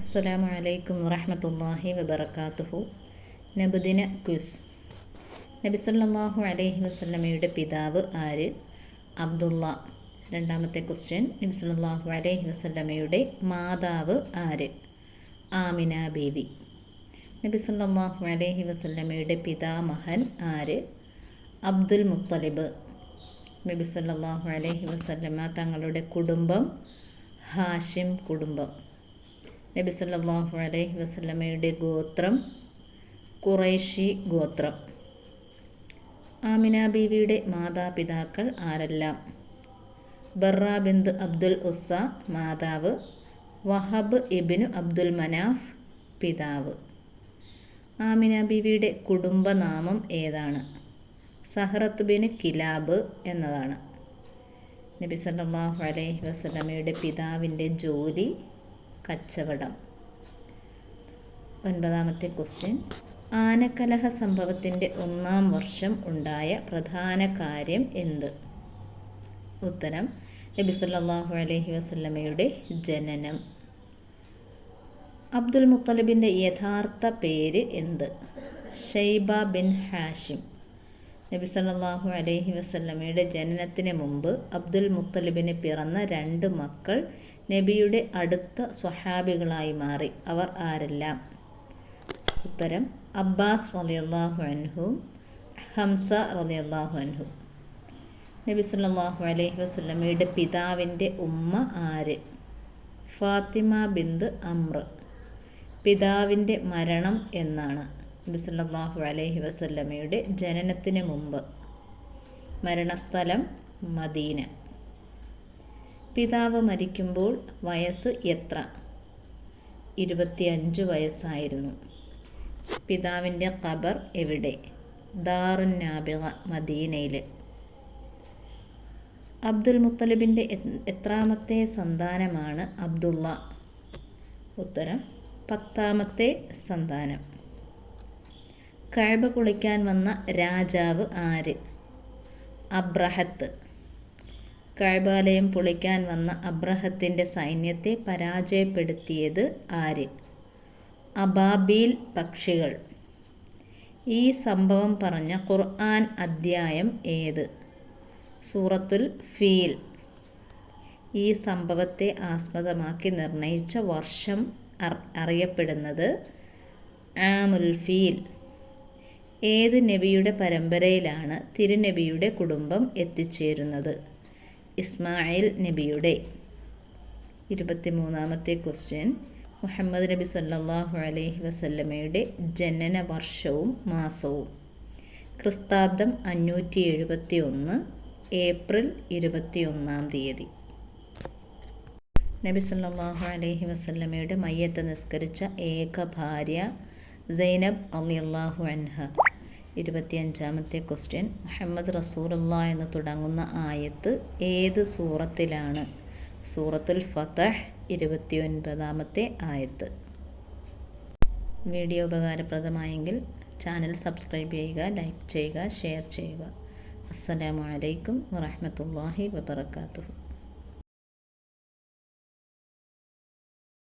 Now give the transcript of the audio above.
അസ്സലാമു അലൈക്കും വറഹമത്തല്ലാഹി വബർക്കാത്തുഹു നബുദിന ക്വിസ്. നബി സല്ലല്ലാഹു അലൈഹി വസല്ലമയുടെ പിതാവ് ആര്? അബ്ദുള്ള. രണ്ടാമത്തെ ക്വസ്റ്റ്യൻ നബിസുല്ലാഹു അലൈഹി വസല്ലമയുടെ മാതാവ് ആര്? ആമിന ബീവി. നബി സല്ലല്ലാഹു അലൈഹി വസല്ലമയുടെ പിതാമഹൻ ആര്? അബ്ദുൽ മുത്തലിബ്. നബി സല്ലല്ലാഹു അലൈഹി വസല്ലമ തങ്ങളുടെ കുടുംബം ഹാഷിം കുടുംബം. നബി സല്ലാഹു അലൈഹി വസ്ലമയുടെ ഗോത്രം കുറേഷി ഗോത്രം. ആമിന ബീവിയുടെ മാതാപിതാക്കൾ ആരെല്ലാം? ബറ ബിന്ദ് അബ്ദുൽ ഉസ്സ മാതാവ് വഹബ് ഇബിനു അബ്ദുൽ മനാഫ് പിതാവ്. ആമിന ബീവിയുടെ കുടുംബനാമം ഏതാണ്? സഹറത്ത് ബിൻ കിലാബ് എന്നതാണ്. നബി സല്ലല്ലാഹു അലൈഹി വസ്ലമയുടെ പിതാവിന്റെ ജോലി കച്ചവടം. ഒൻപതാമത്തെ ക്വസ്റ്റ്യൻ ആനക്കലഹ സംഭവത്തിന്റെ ഒന്നാം വർഷം ഉണ്ടായ പ്രധാന കാര്യം എന്ത്? ഉത്തരം നബി സല്ലല്ലാഹു അലൈഹി വസല്ലമയുടെ ജനനം. അബ്ദുൽ മുത്തലിബിന്റെ യഥാർത്ഥ പേര് എന്ത്? Shaiba bin Hashim. നബി സല്ലാഹു അലഹി വസ്ലമയുടെ ജനനത്തിന് മുമ്പ് അബ്ദുൽ മുത്തലിബിന് പിറന്ന രണ്ട് മക്കൾ നബിയുടെ അടുത്ത സ്വഹാബികളായി മാറി. അവർ ആരെല്ലാം? ഉത്തരം അബ്ബാസ് റളിയല്ലാഹു അൻഹു ഹംസ റളിയല്ലാഹു അൻഹു. നബി സല്ലാഹു അലൈഹി വസ്ലമയുടെ പിതാവിന്റെ ഉമ്മ ആര്? ഫാത്തിമ ബിന്ദ് അമ്ര. പിതാവിന്റെ മരണം എന്നാണ് നബി സല്ലാഹു അലൈഹി വസല്ലമയുടെ ജനനത്തിന് മുമ്പ്. മരണസ്ഥലം മദീന. പിതാവ് മരിക്കുമ്പോൾ വയസ്സ് എത്ര? ഇരുപത്തിയഞ്ച് വയസ്സായിരുന്നു. പിതാവിന്റെ ഖബർ എവിടെ? ദാറുന്നാബിക മദീനയിൽ അബ്ദുൽ മുത്തലിബിന്റെ എത്രാമത്തെ സന്താനമാണ് അബ്ദുള്ള? ഉത്തരം പത്താമത്തെ സന്താനം. കഴബ കുളിക്കാൻ വന്ന രാജാവ് ആര്? അബ്രഹത്ത്. കഴബാലയം പൊളിക്കാൻ വന്ന അബ്രഹത്തിന്റെ സൈന്യത്തെ പരാജയപ്പെടുത്തിയത് ആര്? അബാബീൽ പക്ഷികൾ. ഈ സംഭവം പറഞ്ഞ ഖുർആൻ അദ്ധ്യായം ഏത്? സൂറത്തുൽ ഫീൽ. ഈ സംഭവത്തെ ആസ്പദമാക്കി നിർണയിച്ച വർഷം അറിയപ്പെടുന്നത് ആമുൽ ഫീൽ. ഏത് നബിയുടെ പരമ്പരയിലാണ് തിരുനബിയുടെ കുടുംബം എത്തിച്ചേരുന്നത്? ഇസ്മായിൽ നബിയുടെ. ഇരുപത്തിമൂന്നാമത്തെ ക്വസ്റ്റ്യൻ മുഹമ്മദ് നബി സല്ലാഹു അലൈഹി വസല്ലമയുടെ ജനന വർഷവും മാസവും. ക്രിസ്താബ്ദം അഞ്ഞൂറ്റി എഴുപത്തി ഒന്ന് ഏപ്രിൽ ഇരുപത്തി ഒന്നാം തീയതി. നബി സല്ലാഹു അലൈഹി വസല്ലമയുടെ മയ്യത്ത് നിസ്കരിച്ച ഏക ഭാര്യ സൈനബ് അലി അള്ളാഹു അൻഹ. ഇരുപത്തിയഞ്ചാമത്തെ ക്വസ്റ്റ്യൻ. മുഹമ്മദ് റസൂലുള്ള എന്ന് തുടങ്ങുന്ന ആയത്ത് ഏത് സൂറത്തിലാണ്? സൂറത്തുൽ ഫതഹ് ഇരുപത്തിയൊൻപതാമത്തെ ആയത്ത്. വീഡിയോ ഉപകാരപ്രദമായെങ്കിൽ ചാനൽ സബ്സ്ക്രൈബ് ചെയ്യുക ലൈക്ക് ചെയ്യുക ഷെയർ ചെയ്യുക. അസ്സലാമു അലൈക്കും വറഹമത്തല്ലാഹി വബർക്കാത്തു